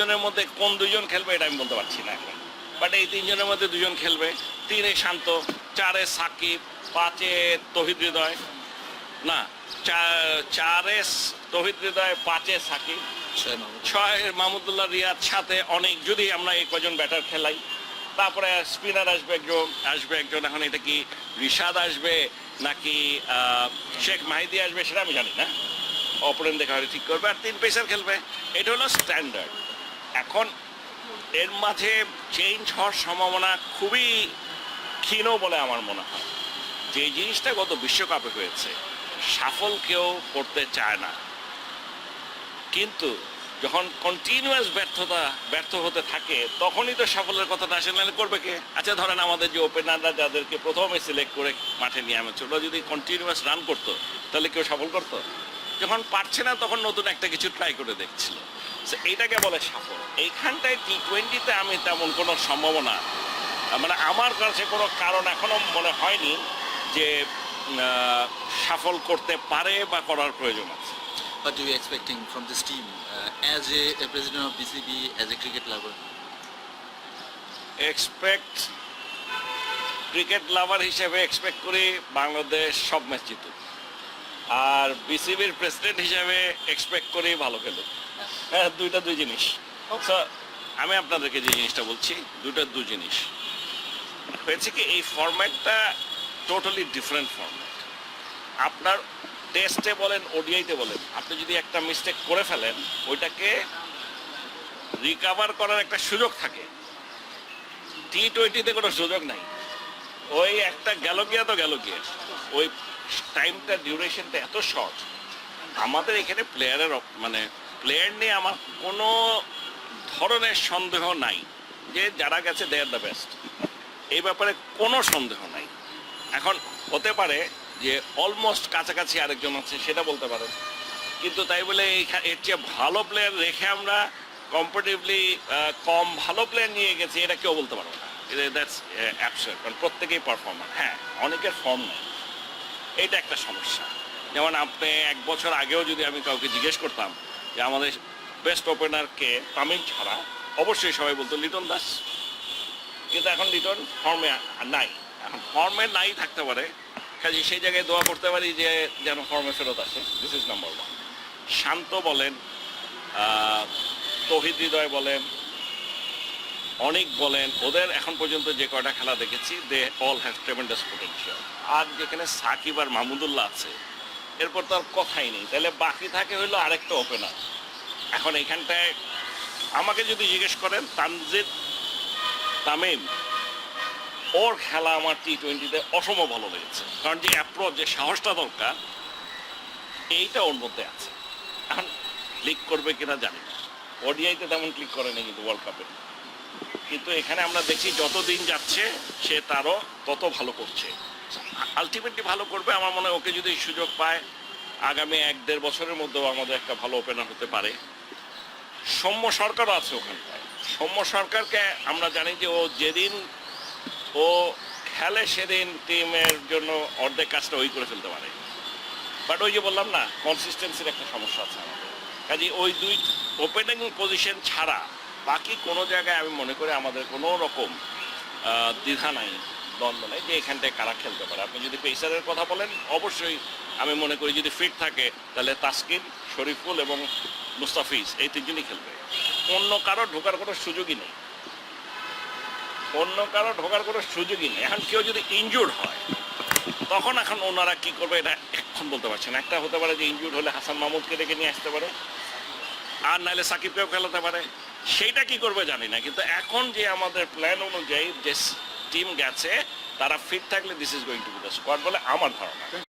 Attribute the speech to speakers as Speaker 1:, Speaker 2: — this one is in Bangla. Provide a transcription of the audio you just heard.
Speaker 1: জনের মধ্যে কোন দুজন খেলবে এটা আমি বলতে পারছি না এখন। বাট এই তিনজনের মধ্যে দুজন খেলবে। তিনে শান্ত চারে সাকিব পাঁচে তহিদ হৃদয়। না চারে তহিদ হৃদয় পাঁচে সাকিব।
Speaker 2: ছয়
Speaker 1: মাহমুদুল্লাহ রিয়াদ সাথে অনেক যদি আমরা এই কজন ব্যাটার খেলাই তারপরে স্পিনার আসবে একজন আসবে একজন এখন এটা কি রিশাদ আসবে নাকি শেখ মাহিদি আসবে সেটা আমি জানি না। অপরেন দেখা ঠিক করবে আর তিন পেসার খেলবে। এটা হলো স্ট্যান্ডার্ড এখন এর মাঝে চেঞ্জ হওয়ার সম্ভাবনা খুবই ক্ষীণ বলে আমার মনে হয়। যে জিনিসটা গত বিশ্বকাপে হয়েছে সাফল কেউ করতে চায় না। কিন্তু যখন কন্টিনিউয়াস ব্যর্থতা, ব্যর্থ হতে থাকে, তখনই তো সাফল্যের কথাটা আসে, নাহলে করবে কে? আচ্ছা ধরেন আমাদের যে ওপেনাররা যাদেরকে প্রথমে সিলেক্ট করে মাঠে নিয়ে আনছে ওরা যদি কন্টিনিউয়াস রান করতো, তাহলে কেউ সফল করতো? যখন পারছে না, তখন নতুন একটা কিছু ট্রাই করে দেখছিল। So এইটাকে বলে সাফল্য। এইখানটায় টি টোয়েন্টিতে আমি তেমন কোনো সম্ভাবনা মানে আমার কাছে কোনো কারণ এখনও মনে হয়নি যে সফল করতে পারে বা করার প্রয়োজন আছে।
Speaker 2: What are you expecting from this team uh, as a, a president of BCB, as a cricket lover?
Speaker 1: Expect cricket lover হিসেবে এক্সপেক্ট করি বাংলাদেশ সব ম্যাচ জিতুক। আর বিসিবির প্রেসিডেন্ট হিসেবে এক্সপেক্ট করি ভালো খেলুক। হ্যাঁ দুইটা দুই জিনিস। আমি আপনাদেরকে যে জিনিসটা বলছি দুইটা দুই জিনিস। হয়েছে কি এই ফরম্যাটটা টোটালি ডিফারেন্ট ফরম্যাট আপনার টেস্টে বলেন ওডিআইতে বলেন আপনি যদি একটা মিস্টেক করে ফেলেন ওইটাকে রিকাভার করার একটা সুযোগ থাকে। টি টোয়েন্টিতে কোনো সুযোগ নাই। ওই একটা গেল গিয়া তো গেল গিয়া। ওই টাইমটা ডিউরেশনটা এত শর্ট আমাদের এখানে প্লেয়ারের মানে প্লেয়ার নিয়ে আমার কোনো ধরনের সন্দেহ নাই যে যারা গেছে দে আর দ্য বেস্ট এই ব্যাপারে কোনো সন্দেহ নাই। এখন হতে পারে যে অলমোস্ট কাছাকাছি আরেকজন আছে, সেটা বলতে পারেন। কিন্তু তাই বলে এর চেয়ে ভালো প্লেয়ার রেখে আমরা কম্পারেটিভলি কম ভালো প্লেয়ার নিয়ে গেছি, এটা কেউ বলতে পারব না। দ্যাটস অ্যাবসার্ড কারণ প্রত্যেকেই পারফর্মার হ্যাঁ অনেকের ফর্ম নেই। এইটা একটা সমস্যা। যেমন আপনি এক বছর আগেও যদি আমি কাউকে জিজ্ঞেস করতাম যে আমাদের বেস্ট ওপেনারকে তামিম ছাড়া অবশ্যই সবাই বলতো লিটন দাস। কিন্তু এখন লিটন ফর্মে নাই। এখন ফর্মে নাই থাকতে পারে। কাজে সেই জায়গায় দোয়া করতে পারি যে যেন ফর্মে ফেরত আসে। This is number one Shanto বলেন তহিদ হৃদয় বলেন, অনেক বলেন, ওদের এখন পর্যন্ত যে কয়টা খেলা দেখেছি they all have tremendous potential আর যেখানে সাকিব আর মাহমুদুল্লাহ আছে এরপর তো আর কথাই নেই। তাহলে বাকি থাকে হইল আরেকটা ওপেনার এখন এখানটায় আমাকে যদি জিজ্ঞেস করেন, তানজিদ তামিম, ওর খেলা আমার টি টোয়েন্টিতে অসম ভালো লেগেছে। কারণ যে অ্যাপ্রোচ যে সাহসটা দরকার, এইটা ওর মধ্যে আছে। এখন ক্লিক করবে কিনা জানি না। ওডিআইতে তেমন ক্লিক করে না কিন্তু ওয়ার্ল্ড কাপে কিন্তু এখানে আমরা দেখি যত দিন যাচ্ছে, সে তারও তত ভালো করছে। আলটিমেটলি ভালো করবে, আমার মনে হয় ওকে যদি সুযোগ পায়, আগামী এক দেড় বছরের মধ্যেও আমাদের একটা ভালো ওপেনার হতে পারে। সৌম্য সরকারও আছে ওখানটায়। সৌম্য সরকারকে আমরা জানি যে ও যেদিন, ও খেলে সেদিন টিমের জন্য অর্ধেক কাজটা ওই করে ফেলতে পারে। বাট ওই যে বললাম না কনসিস্টেন্সির একটা সমস্যা আছে আমাদের। কাজে ওই দুই ওপেনিং পজিশন ছাড়া বাকি কোনো জায়গায় আমি মনে করি আমাদের কোনো রকম দ্বিধা নাই। নাই যে এখানটায় কারা খেলতে পারে। আপনি যদি পেসারের কথা বলেন, অবশ্যই আমি মনে করি যদি ফিট থাকে, তাহলে তাসকিন, শরীফুল এবং মুস্তাফিজ এই তিনজনই খেলবে। অন্য কারও ঢোকার কোনো সুযোগই নেই। অন্য কারও ঢোকার কোনো সুযোগই নেই। এখন কেউ যদি ইনজুর্ড হয়, তখন এখন ওনারা কি করবে এটা এখন বলতে পারছেন একটা হতে পারে যে ইনজুর্ড হলে হাসান মাহমুদকে ডেকে নিয়ে আসতে পারে, আর নাহলে সাকিবকেও খেলাতে পারে। সেইটা কি করবে জানি না। কিন্তু এখন যে আমাদের প্ল্যান অনুযায়ী যে টিম গেছে, তারা ফিট থাকলে this is going to be the squad বলে আমার ধারণা।